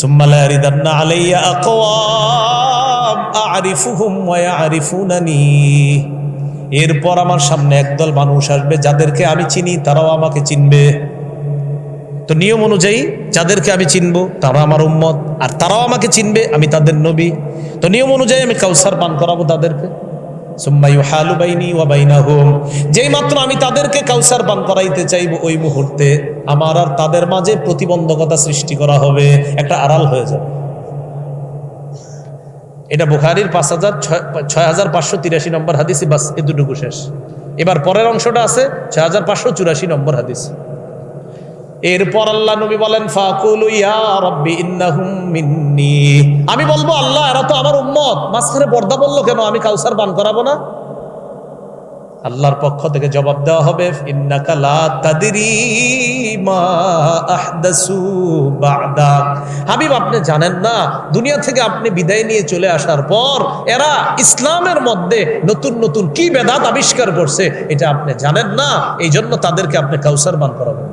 সুম্মা লা ইয়ারিদান্না আলাইয়া আকওয়াম আ'রিফুহুম ওয়া ইয়া'রিফুনানি এরপর আমার সামনে একদল মানুষ আসবে, যাদেরকে আমি চিনি, তারাও আমাকে চিনবে। তো নিয়ম অনুযায়ী, যাদেরকে আমি চিনব, তারা আমার উম্মত, আর তারাও আমাকে চিনবে, আমি তাদের নবী। তো নিয়ম অনুযায়ী আমি কাউসার পান করাবো তাদেরকে। যেই মাত্র আমি তাদেরকে কাউসার পান করাইতে চাইব, ওই মুহূর্তে আমার আর তাদের মাঝে প্রতিবন্ধকতা সৃষ্টি করা হবে, একটা আড়াল হয়ে যাবে। এটা বুখারির পাঁচ হাজার ছয় হাজার পাঁচশো তিরাশি নম্বর হাদিসই বাস, এতটুকু শেষ। এবার পরের অংশটা আছে, ছয় হাজার পাঁচশো চুরাশি নম্বর হাদিস। এরপর আল্লাহ নবী বলেন, ফাকুলু আমি বলব, আল্লাহ, এরা তো আমার উম্মত। মাঝখানে পর্দা বলল কেন? আমি কাউসার পান করাবো না? আল্লাহর পক্ষ থেকে জবাব দেওয়া হবে হাবিব, আপনি জানেন না, দুনিয়া থেকে আপনি বিদায় নিয়ে চলে আসার পর এরা ইসলামের মধ্যে নতুন নতুন কি বেদাত আবিষ্কার করছে, এটা আপনি জানেন না। এই জন্য তাদেরকে আপনি কাউসার বান করাবেন।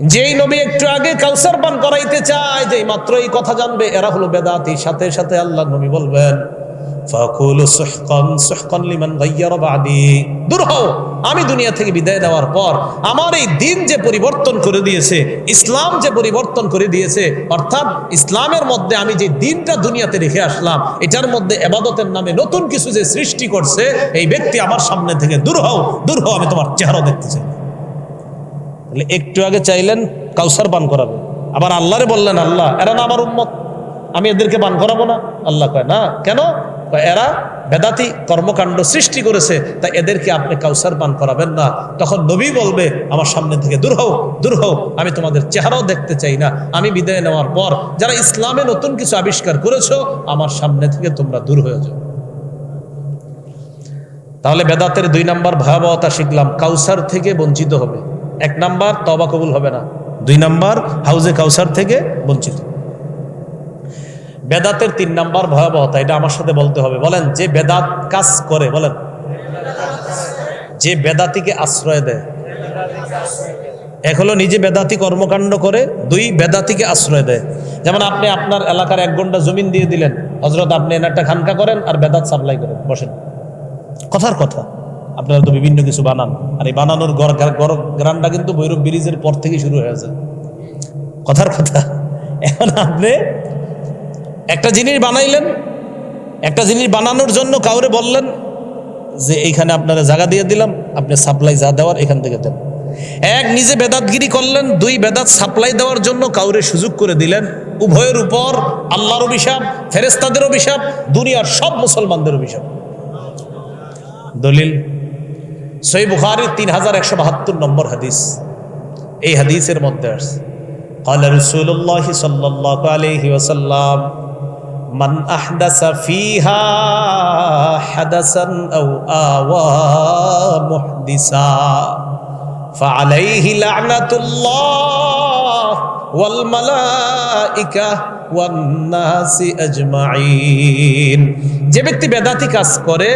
যেই নবী একটু আগে কাউসার পান করাইতে চায়, যেই মাত্র এই কথা জানবে, এরা হলো বেদাতি। সাথে সাথে আল্লাহ নবী বলবেন থেকে বিদায় নেওয়ার পর আমার এই দিন যে পরিবর্তন করে দিয়েছে, ইসলাম যে পরিবর্তন করে দিয়েছে, অর্থাৎ ইসলামের মধ্যে আমি যে দিনটা দুনিয়াতে রেখে আসলাম, এটার মধ্যে এবাদতের নামে নতুন কিছু যে সৃষ্টি করছে, এই ব্যক্তি আমার সামনে থেকে দূর হও দূর হও, আমি তোমার চেহারা দেখতে চাই। তাহলে একটু আগে চাইলেন কাউসার পান করাবে আবার আল্লাহরে বললেন, আল্লাহ, এরা না আমার উম্মত। আমি এদেরকে পান করাবো না। আল্লাহ কয়, না, কেন? এরা বেদাতি কর্মকাণ্ড সৃষ্টি করেছে, তাই এদেরকে আপনি কাউসার পান করাবেন না। তখন নবী বলবে, আমার সামনে থেকে দূর হও দূর হও। আমি তোমাদের চেহারাও দেখতে চাই না। আমি বিদায় নেওয়ার পর যারা ইসলামে নতুন কিছু আবিষ্কার করেছ, আমার সামনে থেকে তোমরা দূর হয়ে যাও। তাহলে বেদাতের দুই নাম্বার ভয়াবহতা শিখলাম, কাউসার থেকে বঞ্চিত হবে। এক নাম্বার তবা কবুল হবে না। দুই নাম্বার হাউজে কাউসার থেকে বঞ্চিত। বেদাতের তিন নাম্বার ভয়াবহতা, এটা আমার সাথে বলতে হবে। বলেন, যে বেদাত কাজ করে, বলেন। যে বেদাতিকে আশ্রয় দেয়। এক হলো নিজে বেদাতি কর্মকাণ্ড করে, দুই বেদাতিকে আশ্রয় দেয়। যেমন আপনি আপনার এলাকার এক ঘণ্টা জমিন দিয়ে দিলেন হজরত আপনি একটা খানকা করেন আর বেদাত সাপ্লাই করেন, বসেন। কথার কথা। আপনারা তো বিভিন্ন কিছু বানান। আর এই বানানোর গ্রানটা কিন্তু ভৈরব ব্রিজের পর থেকে শুরু হয়ে যায় কথার কথা, এখন আপনি একটা জিনিস বানাইলেন, একটা জিনিস বানানোর জন্য কাউরে বললেন যে, এইখানে আপনারা জায়গা দিয়ে দিলাম, আপনি সাপ্লাই যা দেওয়ার এখান থেকে দেন। এক নিজে বেদাতগিরি করলেন, দুই বেদাত সাপ্লাই দেওয়ার জন্য কাউরে সুযোগ করে দিলেন। উভয়ের উপর আল্লাহর অভিশাপ ফেরেস্তাদের অভিশাপ, দুনিয়ার সব মুসলমানদের অভিশাপ। দলিল সই বুখারির তিন হাজার একশো বাহাত্তর নম্বর হাদিস এই হাদিসের মধ্যে আসছে قال رسول الله صلى الله عليه وسلم من أحدث فيها حدثا أو آوى محدثا فعليه لعنة الله والملائكة والناس أجمعين যে ব্যক্তি বেদাতি কাজ করে,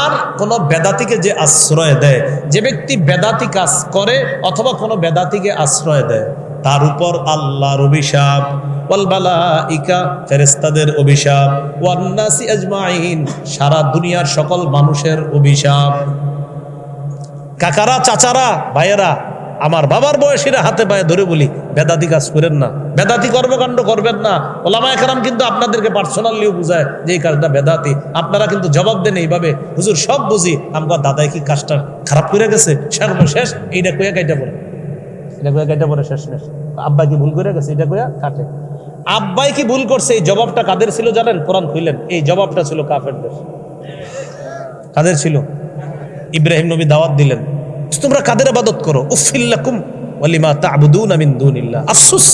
আর কোন বেদাতিকে যে আশ্রয় দেয়, যে ব্যক্তি বেদাতি কাজ করে অথবা কোনো বেদাতিকে আশ্রয় দেয়, তার উপর আল্লাহর অভিশাপ ওয়ালবালাইকা ফেরেস্তাদের অভিশাপ, ওয়ান্নাসি আজমাইন সারা দুনিয়ার সকল মানুষের অভিশাপ। কাকারা, চাচারা, ভাইয়েরা আমার বাবার বয়সীরা হাতে পায়ে ধরে বলি বেদাতি কাজ করেন না, বেদাতি কর্মকাণ্ড করবেন না। ওলামা একরাম কিন্তু আপনাদেরকে পার্সোনালিও বুঝায় যে এই কাজটা বেদাতি। আপনারা কিন্তু জবাব দেন এইভাবে। হুজুর, সব বুঝি আমার দাদাই কি কাজটা খারাপ করে গেছে? সর্বশেষ এইটা কইয়া কাইটা পড়ে। এটা কইয়া কাইটা পড়ে শেষ শেষ আব্বা কি ভুল করে গেছে? এটা কইয়া কাটে। আব্বাই কি ভুল করছে? এই জবাবটা কাদের ছিল জানেন? কোরআন খুললেন এই জবাবটা ছিল কাফেরদের। কাদের ছিল? ইব্রাহিম নবী দাওয়াত দিলেন। তোমরা কাদের আবাদত করো? উফিল্লাকুম ওয়ালিমা তা'বুদুনা মিন দুনিল্লাহ। আফসোস,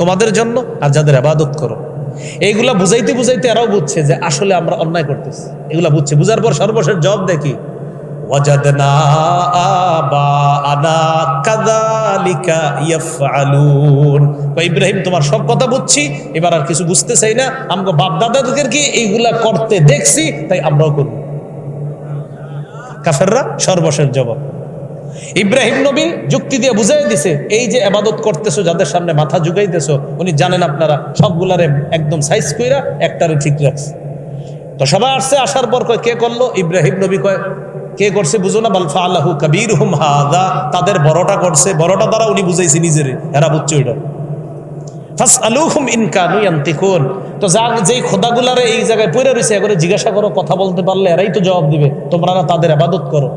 তোমাদের জন্য আর যাদের আবাদত করো। এইগুলা বুঝাইতে বুঝাইতে এরাও বুঝছে যে আসলে আমরা অন্যায় করতেছি। এগুলা বুঝছে। বুঝার পর সর্বশেষ জবাব দেখি ইব্রাহিম, তোমার সব কথা বুঝছি, এবার আর কিছু বুঝতে চাই না। এইগুলা করতে দেখছি? তাই আমরাও সর্বশেষ জবাব। ইব্রাহিম নবী যুক্তি দিয়ে বুঝাই দিছে, এই যে আবাদত করতেছো, যাদের সামনে মাথা ঝুঁকাইতেছো, উনি জানেন আপনারা সবগুলারে একদম সাইজ কইরা একটারে ঠিক রাখছে। তো সবাই আসছে, আসার পর কয়, কে করল? ইব্রাহিম নবী কয়, কে করছে বুঝো না বালফা আল্লাহু কবির হুম হাদা তাদের বড়টা করছে, বড়টা দ্বারা উনি বুঝাইছে নিজের, এরা বুঝছে ওইটা। ফাস আলুহুম ইনকানু ইয়ান্তিকুন। তো যা, যেই খোদাগুলারে এই জায়গায় পড়ে রয়েছে এবারে জিজ্ঞাসা করো, কথা বলতে পারলে এরাই তো জবাব দিবে, তোমরা না তাদের আবাদত করো?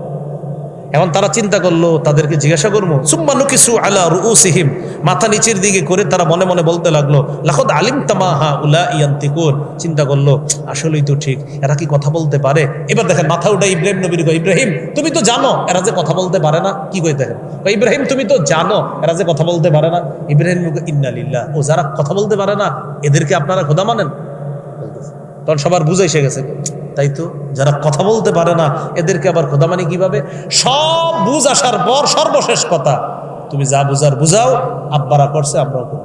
এখন তারা চিন্তা করল, তাদেরকে জিজ্ঞাসা করব সুম্মানু কিছু আলা রুসিহিম মাথা নিচের দিকে করে তারা মনে মনে বলতে লাগল, লাখদ আলিম তামাহা উলা ইয়ান্তিকুন? চিন্তা করল, আসলেই তো ঠিক, এরা কি কথা বলতে পারে? এবার দেখেন, মাথা উঠে ইব্রাহিম নবীর ইব্রাহিম, তুমি তো জানো, এরা যে কথা বলতে পারে না? কি কই দেখেন ইব্রাহিম, তুমি তো জানো, এরা যে কথা বলতে পারে না? ইব্রাহিম ইন্নালিল্লাহ ও যারা কথা বলতে পারে না, এদেরকে আপনারা খোদা মানেন? তখন সবার বুঝে গেছে তাই তো? যারা কথা বলতে পারে না, এদেরকে আবার খোদা মানে কীভাবে সব বুঝ আসার পর সর্বশেষ কথা, তুমি যা বুঝার বুঝাও, আব্বারা করছে, আমরাও করি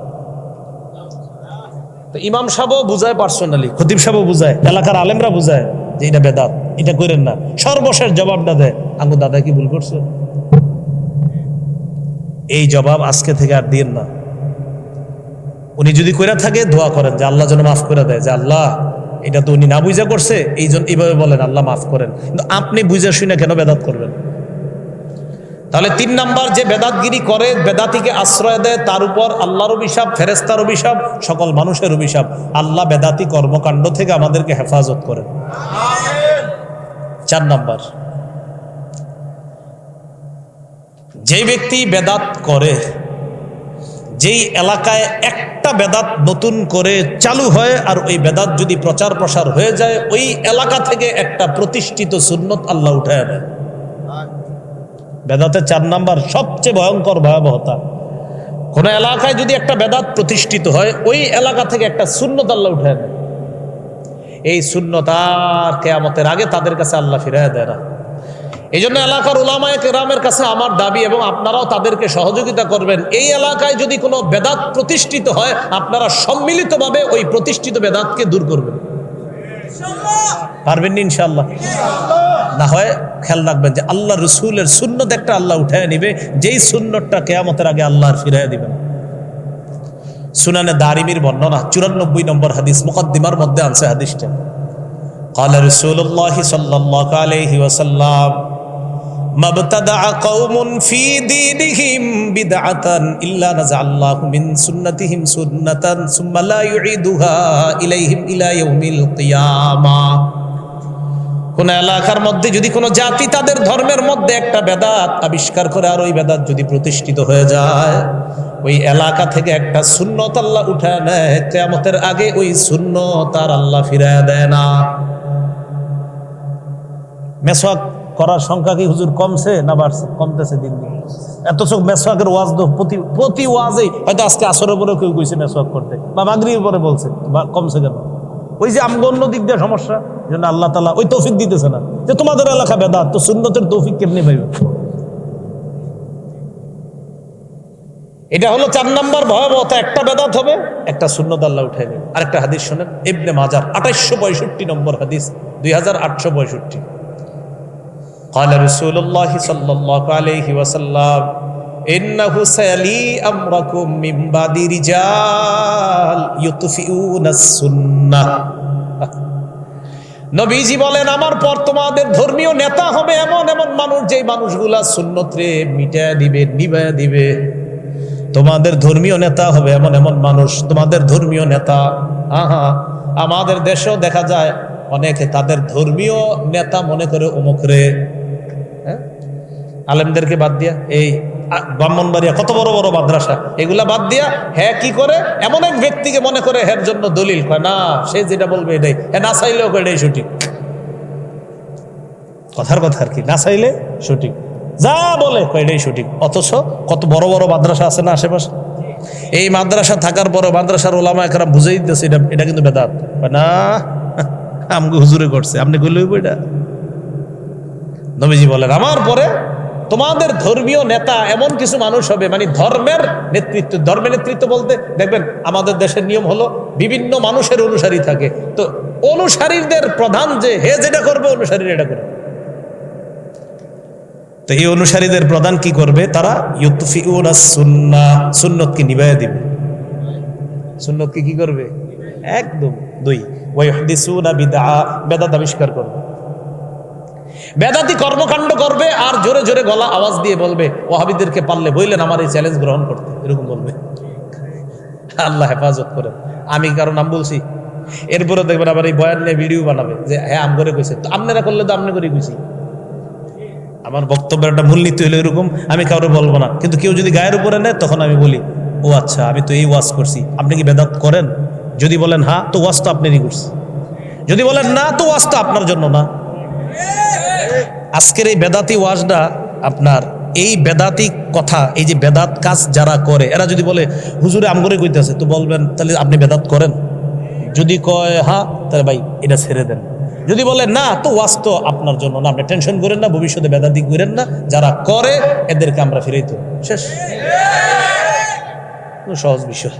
তো ইমাম সাহেবও বুঝায় পার্সোনালি খতিব সাহেবও বুঝায়, এলাকার আলেমরা বুঝায় যে এটা বেদাত, এটা করেন না। সর্বশেষ জবাবটা দেয়, আঙ্গু দাদা কি ভুল করছে? এই জবাব আজকে থেকে আর দিন না। উনি যদি কইরা থাকে, দোয়া করেন যে আল্লাহ যেন মাফ করে দেয়, যে আল্লাহ এটা তো উনি না বুঝা করছে এই জন্য এইভাবে বলেন, আল্লাহ মাফ করেন। কিন্তু আপনি বুঝা শুনে কেন বেদাত করবেন? তাহলে তিন নাম্বার যে বেদাতগিরি করে, বেদাতিকে আশ্রয় দেয়, তার উপর আল্লাহর অভিশাপ ফেরেস্তার অভিশাপ, সকল মানুষের অভিশাপ। আল্লাহ বেদাতি কর্মকাণ্ড থেকে আমাদেরকে হেফাজত করেন। চার নাম্বার। যে ব্যক্তি বেদাত করে যেই এলাকায় একটা বেদাত নতুন করে চালু হয় আর ওই বেদাত যদি প্রচার প্রসার হয়ে যায়, ওই এলাকা থেকে একটা প্রতিষ্ঠিত সুন্নত আল্লাহ উঠায় নেয় বেদাতের চার নাম্বার, সবচেয়ে ভয়ঙ্কর ভয়াবহতা। কোন এলাকায় যদি একটা বেদাত প্রতিষ্ঠিত হয়, ওই এলাকা থেকে একটা সুন্নত আল্লাহ উঠায় নেয় এই সুন্নত আর কেয়ামতের আগে তাদের কাছে আল্লাহ ফিরায় দেয় না। এই জন্য এলাকার ওলামায় কেরামের কাছে আমার দাবি এবং আপনারাও তাদেরকে সহযোগিতা করবেন এই এলাকায় যদি কোনো বেদাত প্রতিষ্ঠিত হয় আপনারা সম্মিলিতভাবে ওই প্রতিষ্ঠিত বেদাতকে দূর করবেন পারবেন নি ইনশাল্লাহ না হয় খেয়াল রাখবেন যে আল্লাহ রসুলের সুন্নত একটা আল্লাহ উঠায় নিবে যেই সুন্নতটা কেয়ামতের আগে আল্লাহর ফিরাইয়া দিবেন সুনানে দারিমির বর্ণনা চুরানব্বই নম্বর হাদিস মুকদ্দিমার মধ্যে আনছে হাদিসটা قال رسول الله صلى الله عليه وسلم ইলাইহিম কোন এলাকার মধ্যে যদি কোনো জাতি তাদের ধর্মের মধ্যে একটা বেদাত আবিষ্কার করে আর ওই বেদাত যদি প্রতিষ্ঠিত হয়ে যায়, ওই এলাকা থেকে একটা সুন্নত আল্লাহ উঠায় নেয় কেমতের আগে ওই শূন্য তার আল্লাহ ফিরায় দেয় না। মেসক করার সংখ্যা কি হুজুর কমছে না বাড়ছে? কমতেছে দিন দিন। এত চোখ মেসওয়াকের ওয়াজ প্রতি প্রতি ওয়াজেই হয়তো আজকে আসরের পরে কেউ কইছে মেসওয়াক করতে, বা মাগরির পরে বলছে কমছে কেন? ওই যে আমগো অন্য দিক দিয়ে সমস্যা জন্য আল্লাহ তালা ওই তৌফিক দিতেছে না। যে তোমাদের এলাকা বেদাত, তো সুন্নতের তৌফিক কেমনি পাইবে? এটা হলো চার নাম্বার ভয়াবহতা, একটা বেদাত হবে, একটা সুন্নত আল্লাহ উঠে নেবে। আরেকটা হাদিস শোনেন, ইবনে মাজার, আঠাইশশো পঁয়ষট্টি নম্বর হাদিস, দুই হাজার আটশো পঁয়ষট্টি। قال رسول الله صلى الله عليه وسلم إنه سيلي أمركم من بعد رجال يطفئون السنة নবীজি বলেন আমার পর তোমাদের ধর্মীয় নেতা হবে এমন এমন মানুষ যেই মানুষগুলা সুন্নতরে মিটায় দিবে নিবায় দিবে তোমাদের ধর্মীয় নেতা হবে এমন এমন মানুষ তোমাদের ধর্মীয় নেতা আহা আমাদের দেশেও দেখা যায় অনেকে তাদের ধর্মীয় নেতা মনে করে অমুক রে হ্যাঁ? আলেমদেরকে বাদ দিয়া, এই ব্রাহ্মণবাড়িয়া কত বড় বড় মাদ্রাসা, এগুলা বাদ দিয়া হ্যাঁ কি করে? এমন এক ব্যক্তিকে মনে করে হ্যার জন্য দলিল কয়, না, সে যেটা বলবে এটাই হ্যাঁ না চাইলেও এটাই সঠিক। কথার কথা আর কি, না চাইলে সঠিক, যা বলে এটাই সঠিক, অথচ কত বড় বড় মাদ্রাসা আছে না আশেপাশে? এই মাদ্রাসা থাকার পরে মাদ্রাসার ওলামা একরা বুঝেই দিতেছে এটা এটা কিন্তু বেদাত। না আমাকে হুজুরে করছে, আপনি কইলে এটা। নবীজি বলেন, আমার পরে তোমাদের ধর্মীয় নেতা এমন কিছু মানুষ হবে মানে ধর্মের নেতৃত্ব ধর্মের নেতৃত্ব বলতে, দেখবেন আমাদের দেশের নিয়ম হলো বিভিন্ন মানুষের অনুসারী থাকে। তো অনুসারীদের প্রধান যে, হে যেটা করবে, অনুসারীরা এটা করবে। তো এই অনুসারীদের প্রধান কি করবে? তারা সুন্নতকে নিভাইয়া দিবে। সুন্নতকে কি করবে? একদম দুই। বেদাত আবিষ্কার করবে। বেদাতি কর্মকাণ্ড করবে আর জোরে জোরে গলা আওয়াজ দিয়ে বলবে ওহাবিদেরকে পারলে বললেন আমার এই চ্যালেঞ্জ গ্রহণ করতে। এরকম বলবে। আল্লাহ হেফাজত করেন। আমি কারও নাম বলছি? এরপরে দেখবেন আবার এই বয়ান নিয়ে ভিডিও বানাবে, যে হ্যাঁ আম করে কইছে। তো আপনারা করলে তো আপনি করে কইছি। আমার বক্তব্যের একটা মূলনীতি হলো এরকম, আমি কাউরে বলব না। কিন্তু কেউ যদি গায়ের উপরে নেয়, তখন আমি বলি, ও আচ্ছা আমি তো এই ওয়াজ করছি। আপনি কি বেদাত করেন? যদি বলেন হ্যাঁ তো ওয়াজ তো আপনারই করছি। যদি বলেন, না, তো ওয়াজ তো আপনার জন্য না। আজকের এই বেদাতি ওয়াজটা আপনার, এই বেদাতি কথা, এই যে বেদাত কাজ যারা করে, এরা যদি বলে, হুজুরে আমগরে কইতেছে তো বলবেন, তাহলে আপনি বেদাত করেন যদি কয় হ্যাঁ তাহলে ভাই এটা ছেড়ে দেন। যদি বলে, না তো ওয়াজ তো আপনার জন্য না, আপনি টেনশন করেন না, ভবিষ্যতে বেদাতি করেন না, যারা করে, এদেরকে আমরা ফিরেই তো শেষ। সহজ বিষয়।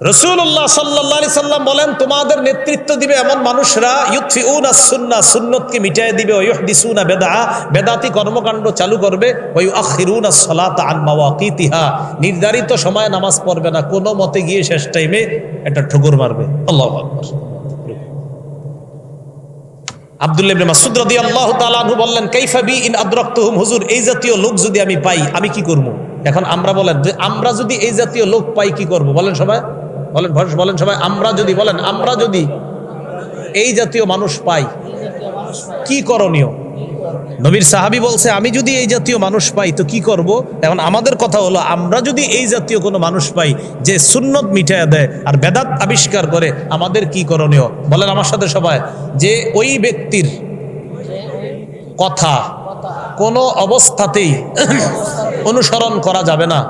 রসুল্লাহ সাল্লাহ সাল্লাম বলেন, তোমাদের নেতৃত্ব দিবে এমন মানুষরা ইউথিউনা সুন্না সুন্নতকে মিটাই দিবে, ওয়ুহদিসুনা বেদা বেদাতি কর্মকাণ্ড চালু করবে ওই আখিরুনা সলাত আন মাওয়াকিতিহা, নির্ধারিত সময়ে নামাজ পড়বে না, কোনো মতে গিয়ে শেষ টাইমে একটা ঠুকুর মারবে। আল্লাহ আমি পাই, আমি কি করব? এখন আমরা বলেন আমরা যদি এই জাতীয় লোক পাই, কি করব? বলেন সবাই। বলেন বলেন সবাই, আমরা যদি বলেন, আমরা যদি এই জাতীয় মানুষ পাই, কি করণীয়? নবীর সাহাবি বলছে, আমি যদি এই জাতীয় মানুষ পাই, তো কি করব? এখন আমাদের কথা হলো, আমরা যদি এই জাতীয় কোনো মানুষ পাই, যে সুন্নত মিটাইয়া দেয় আর বেদাত আবিষ্কার করে, আমাদের কি করণীয়? বলেন আমার সাথে সবাই, যে ওই ব্যক্তির কথা কোনো অবস্থাতেই অনুসরণ করা যাবে না,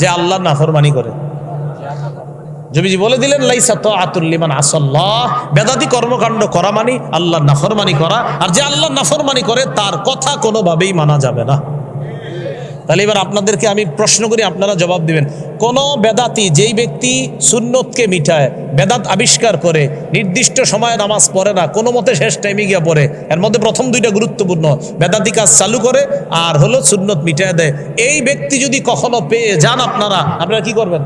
যে আল্লাহ নাফরমানি করে। জমিজি বলে দিলেন, লাইসা তো আতুল্লিমান আসল্লাহ। বেদাতি কর্মকাণ্ড করা মানি, আল্লাহ নাফরমানি করা। আর যে আল্লাহ নাফরমানি করে, তার কথা কোনোভাবেই মানা যাবে না। তাহলে এবার আপনাদেরকে আমি প্রশ্ন করি, আপনারা জবাব দিবেন। কোন বেদাতি যেই ব্যক্তি সুন্নতকে মিটায়, বেদাত আবিষ্কার করে, নির্দিষ্ট সময়ে নামাজ পড়ে না, কোনো মতে শেষ টাইমে গিয়ে পড়ে, এর মধ্যে প্রথম দুইটা গুরুত্বপূর্ণ, বেদাতি কাজ চালু করে আর হলো সুন্নত মিটায় দেয়। এই ব্যক্তি যদি কখনো পেয়ে যান আপনারা আপনারা কি করবেন?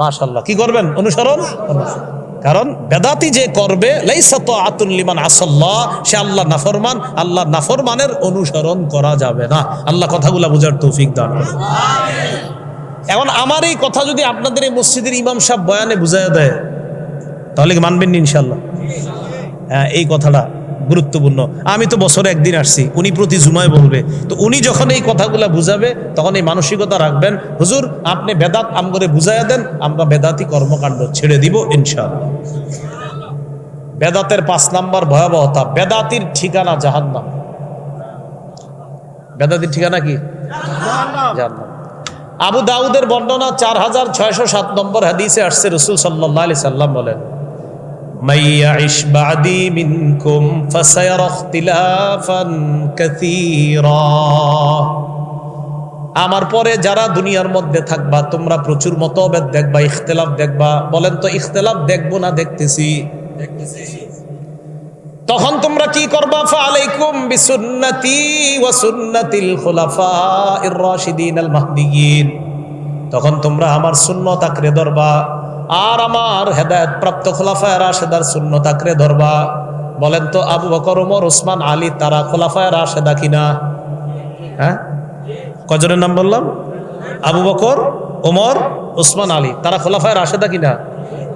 মাশাল্লাহ কি করবেন? অনুসরণ? কারণ বেদাতি যে করবে আতুল্লিমান আসাল্লাহ, সে আল্লাহ নাফরমান, আল্লাহ নাফরমানের অনুসরণ করা যাবে না। আল্লাহ কথাগুলা বোঝার তৌফিক দান এখন আমার এই কথা যদি আপনাদের এই মসজিদের ইমাম সাহেব বয়ানে বুঝাই দেয়, তাহলে কি মানবেন ইনশাল্লাহ এই কথাটা গুরুত্বপূর্ণ। আমি তো বছরে একদিন আসছি উনি প্রতি জুমায় বলবে। তো উনি যখন এই কথাগুলা বুঝাবে তখন এই মানসিকতা রাখবেন হুজুর আপনি বেদাত আম করে বুঝাইয়া দেন আমরা বেদাতি কর্মকাণ্ড ছেড়ে দিব ইনশাআল্লাহ। বেদাতের পাঁচ নাম্বার ভয়াবহতা বেদাতির ঠিকানা জাহান্নাম। বেদাতির ঠিকানা কি? জাহান্নাম। আবু দাউদের বর্ণনা চার হাজার ছয়শো সাত নম্বর হাদিসে আসছে রসুল সাল্লাহ আলি সাল্লাম বলেন من يعش بعدي منكم فسيرى اختلافا كثيرا আমার পরে যারা দুনিয়ার মধ্যে থাকবা তোমরা প্রচুর মতভেদ দেখবা ইখতলাফ দেখবা বলেন তো ইখতলাফ দেখবো না দেখতেছি তখন তোমরা কি করবা ফালাইকুম বিসুন্নতি ওয়া সুন্নাতিল খুলাফাইর রাশিদিন আল মাহদিয়িন তখন তোমরা আমার সুন্নত আঁকড়ে ধরবা আর আমার হেদায়ত প্রাপ্ত খোলাফায় রাশেদার সুন্নত আঁকড়ে ধরবা। বলেন তো, আবু বকর, ওমর, ওসমান, আলী, তারা খোলাফায় রাশেদা কিনা? হ্যাঁ? কজনের নাম বললাম? আবু বকর, ওমর, ওসমান, আলী। তারা খোলাফায় রাশেদা কিনা?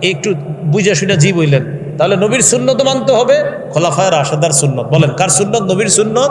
একটু বুঝে শুনে জি বললেন। তাহলে নবীর সুন্নত মানতে হবে, খোলাফায় রাশেদার সুন্নত। বলেন, কার সুন্নত? নবীর সুন্নত?